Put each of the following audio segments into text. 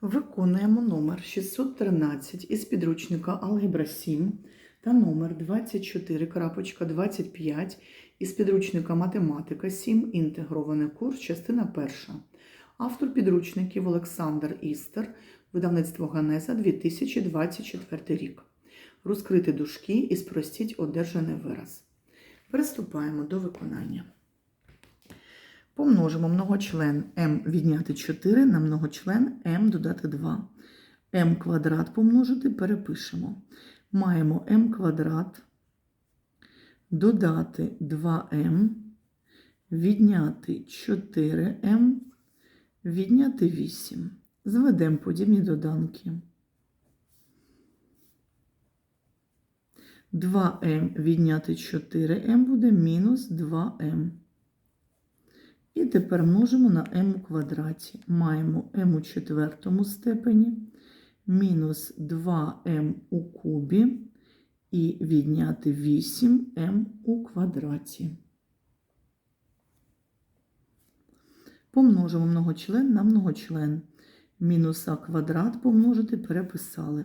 Виконуємо номер 613 із підручника Алгебра 7 та номер 24.25 із підручника Математика 7. Інтегрований курс, частина перша. Автор підручників Олександр Істер, видавництво Ганеза 2024 рік. Розкрити дужки і спростіть одержаний вираз. Приступаємо до виконання. Помножимо многочлен m відняти 4 на многочлен m додати 2. m квадрат помножити перепишемо. Маємо m квадрат додати 2m, відняти 4m, відняти 8. Зведемо подібні доданки. 2m відняти 4m буде мінус 2m. І тепер множимо на m у квадраті. Маємо m у четвертому степені, мінус 2m у кубі і відняти 8m у квадраті. Помножимо многочлен на многочлен. Мінус а квадрат помножити переписали.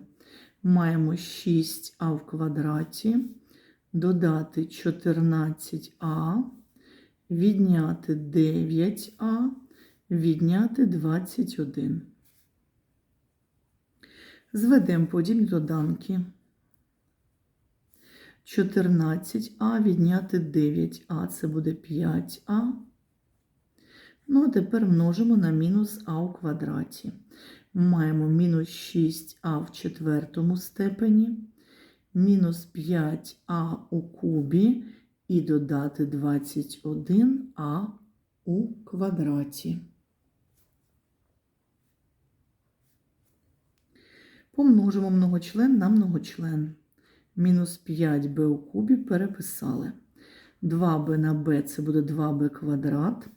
Маємо 6а в квадраті, додати 14а відняти 9а, відняти 21. Зведемо подібні доданки. 14а відняти 9а, це буде 5а. Ну, а тепер множимо на мінус а у квадраті. Маємо мінус 6а в четвертому степені, мінус 5а у кубі і додати 21а у квадраті. Помножимо многочлен на многочлен. Мінус 5b у кубі переписали. 2b на b це буде 2b квадрат.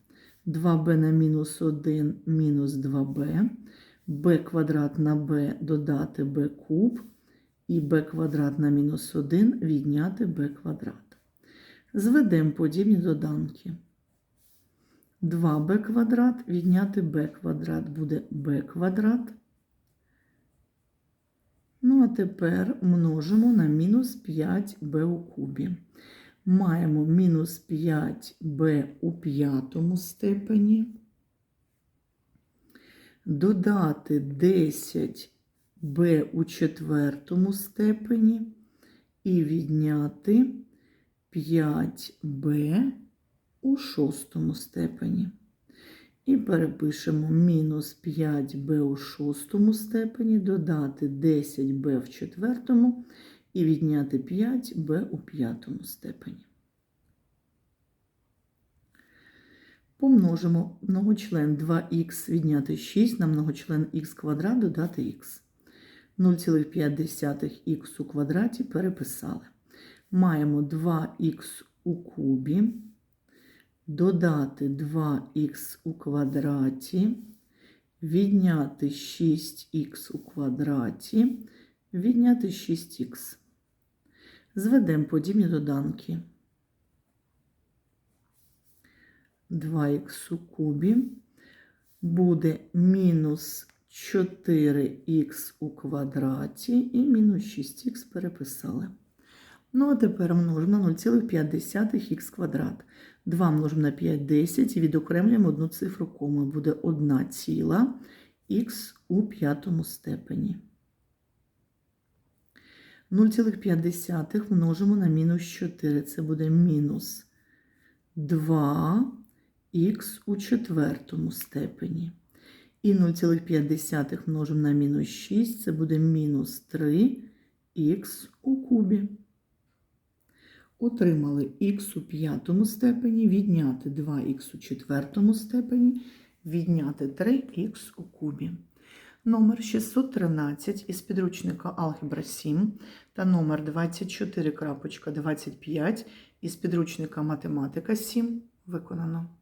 2b на мінус 1 мінус 2b. b квадрат на b додати b куб. І b квадрат на мінус 1 відняти b квадрат. Зведемо подібні доданки. 2b квадрат відняти b квадрат буде b квадрат. Ну, а тепер множимо на мінус 5b у кубі. Маємо мінус 5b у п'ятому степені. Додати 10b у четвертому степені і відняти 5b у шостому степені. І перепишемо мінус 5b у шостому степені, додати 10b в четвертому і відняти 5b у п'ятому степені. Помножимо многочлен 2х відняти 6 на многочлен х квадрат додати х. 0,5х у квадраті переписали. Маємо 2х у кубі, додати 2х у квадраті, відняти 6х у квадраті, відняти 6х. Зведемо подібні доданки. 2х у кубі буде мінус 4х у квадраті і мінус 6х переписали. Ну, а тепер множимо на 0,5х квадрат. 2 множимо на 5 – 10 і відокремлюємо одну цифру коми. Буде 1 ціла х у п'ятому степені. 0,5 множимо на мінус 4. Це буде мінус 2х у четвертому степені. І 0,5 множимо на мінус 6. Це буде мінус 3х у кубі. Отримали х у п'ятому степені, відняти 2х у четвертому степені, відняти 3х у кубі. Номер 613 із підручника Алгебра 7 та номер 24.25 із підручника Математика 7 виконано.